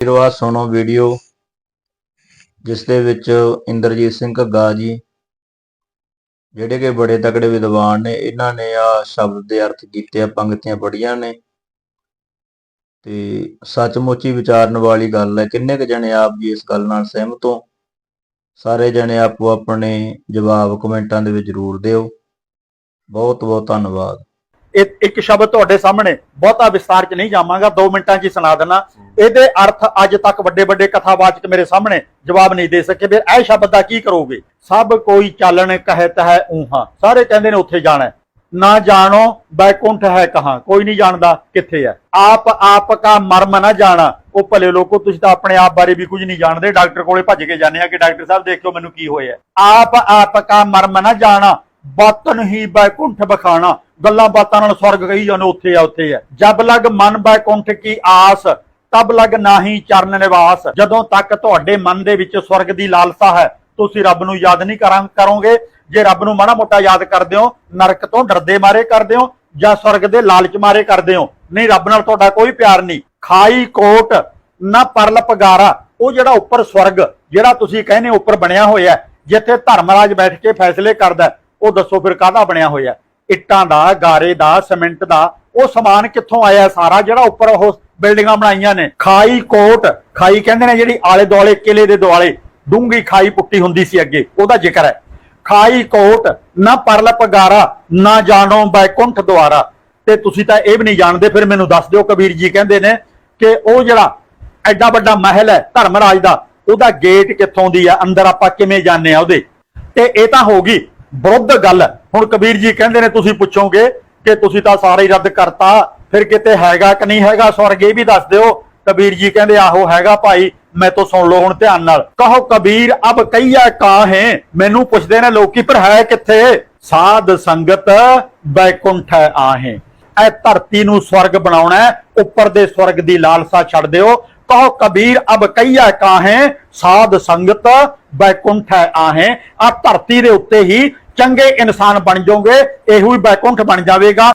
ਵੀਰੋ, ਆਹ ਸੁਣੋ ਵੀਡੀਓ, ਜਿਸ ਦੇ ਵਿੱਚ ਇੰਦਰਜੀਤ ਸਿੰਘ ਘੱਗਾ ਜੀ, ਜਿਹੜੇ ਕਿ ਬੜੇ ਤਕੜੇ ਵਿਦਵਾਨ ਨੇ, ਇਹਨਾਂ ਨੇ ਆ ਸ਼ਬਦ ਦੇ ਅਰਥ ਕੀਤੇ ਆ ਪੰਕਤੀਆਂ ਪੜ੍ਹੀਆਂ ਨੇ। ਤੇ ਸੱਚਮੁੱਚ ਹੀ ਵਿਚਾਰਨ ਵਾਲੀ ਗੱਲ ਹੈ, ਕਿੰਨੇ ਕੁ ਜਣੇ ਆਪ ਜੀ ਇਸ ਗੱਲ ਨਾਲ ਸਹਿਮਤ ਹੋ? ਸਾਰੇ ਜਣੇ ਆਪੋ ਆਪਣੇ ਜਵਾਬ ਕਮੈਂਟਾਂ ਦੇ ਵਿੱਚ ਜ਼ਰੂਰ ਦਿਓ। ਬਹੁਤ ਬਹੁਤ ਧੰਨਵਾਦ। ਇੱਕ ਸ਼ਬਦ ਤੁਹਾਡੇ ਸਾਹਮਣੇ ਬਹੁਤਾ ਵਿਸਤਾਰ ਚ ਨਹੀਂ ਜਾਵਾਂਗਾ 2 ਮਿੰਟਾਂ 'ਚ ਹੀ ਸੁਣਾ ਦੇਣਾ ਇਹਦੇ ਅਰਥ ਅੱਜ ਤੱਕ ਵੱਡੇ ਵੱਡੇ ਕਥਾਵਾਚਕ ਮੇਰੇ ਸਾਹਮਣੇ ਜਵਾਬ ਨਹੀਂ ਦੇ ਸਕੇ। ਫਿਰ ਇਹ ਸ਼ਬਦ ਦਾ ਕੀ ਕਰੋਗੇ? ਸਭ ਕੋਈ ਚਾਲਣ ਕਹਿਤ ਹੈ ਊਹਾਂ। ਸਾਰੇ ਕਹਿੰਦੇ ਨੇ ਉੱਥੇ ਜਾਣਾ ਨਾ ਜਾਣੋ, ਬੈਕੁੰਠ ਹੈ ਕਹਾਂ? ਕੋਈ ਨਹੀਂ ਜਾਣਦਾ ਕਿੱਥੇ ਹੈ। ਆਪ ਆਪ ਕਾ ਮਰਮ ਨਾ ਜਾਣਾ। ਉਹ ਭਲੇ ਲੋਕੋ, ਤੁਸੀਂ ਤਾਂ ਆਪਣੇ ਆਪ ਬਾਰੇ ਵੀ ਕੁਝ ਨਹੀਂ ਜਾਣਦੇ। ਡਾਕਟਰ ਕੋਲੇ ਭੱਜ ਕੇ ਜਾਂਦੇ ਆ ਕਿ ਡਾਕਟਰ ਸਾਹਿਬ ਦੇਖਿਓ ਮੈਨੂੰ ਕੀ ਹੋਇਆ ਆਪ ਆਪ ਕਾ ਮਰਮ ਨਾ ਜਾਣਾ। ਬਾਤਨ ਹੀ ਬੈਕੁੰਠ ਬਖਾਣਾ। ਗੱਲਾਂ ਬਾਤਾਂ ਨਾਲ ਸਵਰਗ ਕਹੀ ਜਾਂਦੇ ਉੱਥੇ ਆ ਉੱਥੇ ਆ। ਜਬ ਲਗ ਮਨ ਬੈਕੁੰਠ ਕੀ ਆਸ ਤਬ ਲਗ ਨਾਹੀ ਚਰਨ ਨਿਵਾਸ। ਜਦੋਂ ਤੱਕ ਤੁਹਾਡੇ ਮਨ ਦੇ ਵਿੱਚ ਸਵਰਗ ਦੀ ਲਾਲਸਾ ਹੈ ਤੁਸੀਂ ਰੱਬ ਨੂੰ ਯਾਦ ਨਹੀਂ ਕਰਾਂ ਕਰੋਗੇ। ਜੇ ਰੱਬ ਨੂੰ ਮਾੜਾ ਮੋਟਾ ਯਾਦ ਕਰਦੇ ਹੋ ਨਰਕ ਤੋਂ ਡਰਦੇ ਮਾਰੇ ਕਰਦੇ ਹੋ ਜਾਂ ਸਵਰਗ ਦੇ ਲਾਲਚ ਮਾਰੇ ਕਰਦੇ ਹੋ ਨਹੀਂ ਰੱਬ ਨਾਲ ਤੁਹਾਡਾ ਕੋਈ ਪਿਆਰ ਨਹੀਂ। ਖਾਈ ਕੋਟ ਨਾ ਪਰਲ ਪਗਾਰਾ। ਉਹ ਜਿਹੜਾ ਉੱਪਰ ਸਵਰਗ ਜਿਹੜਾ ਤੁਸੀਂ ਕਹਿੰਦੇ ਉੱਪਰ ਬਣਿਆ ਹੋਇਆ ਹੈ, ਜਿੱਥੇ ਧਰਮਰਾਜ ਬੈਠ ਕੇ ਫੈਸਲੇ ਕਰਦਾ ਉਹ ਦੱਸੋ ਫਿਰ ਕਾਹਦਾ ਬਣਿਆ ਹੋਇਆ ਇੱਟਾਂ ਦਾ, ਗਾਰੇ ਦਾ, ਸੀਮੈਂਟ ਦਾ, ਉਹ ਸਮਾਨ ਕਿੱਥੋਂ ਆਇਆ ਸਾਰਾ ਜਿਹੜਾ ਉੱਪਰ ਉਹ ਬਿਲਡਿੰਗਾਂ ਬਣਾਈਆਂ ਨੇ? ਖਾਈ ਕੋਟ, ਖਾਈ ਕਹਿੰਦੇ ਨੇ ਜਿਹੜੀ ਆਲੇ ਦੁਆਲੇ, ਕਿਲੇ ਦੇ ਦੁਆਲੇ ਡੂੰਗੀ ਖਾਈ ਪੁੱਟੀ ਹੁੰਦੀ ਸੀ ਅੱਗੇ, ਉਹਦਾ ਜ਼ਿਕਰ ਹੈ। ਖਾਈ ਕੋਟ, ਨਾ ਪਰਲ ਪਗਾਰਾ, ਨਾ ਜਾਣੋ ਬੈਕੁੰਠ ਦੁਆਰਾ। ਤੇ ਤੁਸੀਂ ਤਾਂ ਇਹ ਵੀ ਨਹੀਂ ਜਾਣਦੇ, ਫਿਰ ਮੈਨੂੰ ਦੱਸ ਦਿਓ, ਕਬੀਰ ਜੀ ਕਹਿੰਦੇ ਨੇ ਕਿ ਉਹ ਜਿਹੜਾ ਐਡਾ ਵੱਡਾ ਮਹਿਲ ਹੈ, ਧਰਮਰਾਜ ਦਾ, ਉਹਦਾ ਗੇਟ ਕਿੱਥੋਂ ਦੀ ਆ ਅੰਦਰ ਆਪਾਂ ਕਿਵੇਂ ਜਾਣੇ ਆ ਉਹਦੇ? ਤੇ ਇਹ ਤਾਂ ਹੋ ਗਈ ਵਿਰੁੱਧ ਗੱਲ। ਹੁਣ ਕਬੀਰ ਜੀ ਕਹਿੰਦੇ ਨੇ, ਤੁਸੀਂ ਪੁੱਛੋਗੇ ਕਿ ਤੁਸੀਂ ਤਾਂ ਸਾਰਾ ਹੀ ਰੱਦ ਕਰਤਾ, ਫਿਰ ਕਿਤੇ ਹੈਗਾ ਕਿ ਨਹੀਂ ਹੈਗਾ ਸਵਰਗ, ਇਹ ਵੀ ਦੱਸ ਦਿਓ। ਕਬੀਰ ਜੀ ਕਹਿੰਦੇ, ਆਹੋ, ਹੈਗਾ ਭਾਈ, ਮੈਂ ਤੋਂ ਸੁਣ ਲਓ ਹੁਣ ਧਿਆਨ ਨਾਲ। ਕਹੋ, ਕਬੀਰ, ਅਬ ਕਈਆ ਕਾ ਹੈ? ਮੈਨੂੰ ਪੁੱਛਦੇ ਨੇ ਲੋਕੀ, ਪਰ ਹੈ ਕਿੱਥੇ? ਸਾਧ ਸੰਗਤ ਬੈਕੁੰਠ ਆਹੇ। ਇਹ ਧਰਤੀ ਨੂੰ ਸਵਰਗ ਬਣਾਉਣਾ ਉੱਪਰ ਦੇ ਸਵਰਗ ਦੀ ਲਾਲਸਾ ਛੱਡ ਦਿਓ ਕਹੋ ਕਬੀਰ, ਅਬ ਕਈਆ ਕਾਹੇ? ਸਾਧ ਸੰਗਤ ਬੈਕੁੰਠ ਹੈ ਆਹੇ। ਆ ਧਰਤੀ ਦੇ ਉੱਤੇ ਹੀ ਚੰਗੇ ਇਨਸਾਨ ਬਣ ਜਾਓਗੇ, ਇਹੋ ਹੀ ਬੈਕੁੰਠ ਬਣ ਜਾਵੇਗਾ।